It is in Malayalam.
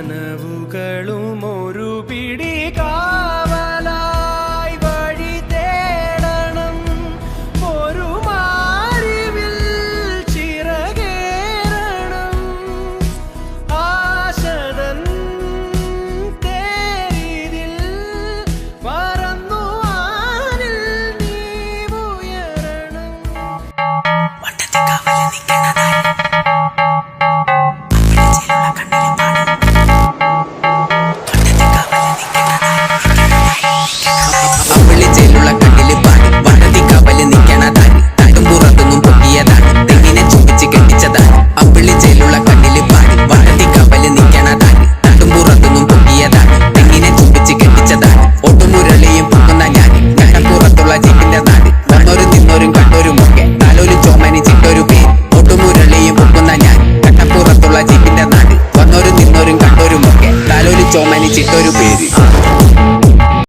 നനവുകളും ഒരു പിടി കാവലായി വഴി തേടണം. ഒരു മാറിവിൽ ചിറകേറണം. ആശതൻ തേരിതിൽ പറന്നു ആനിൽ നീ ഉയരണം. വട്ടത്തെ കാവലിൽ വെച്ചിട്ടൊരു പേര്.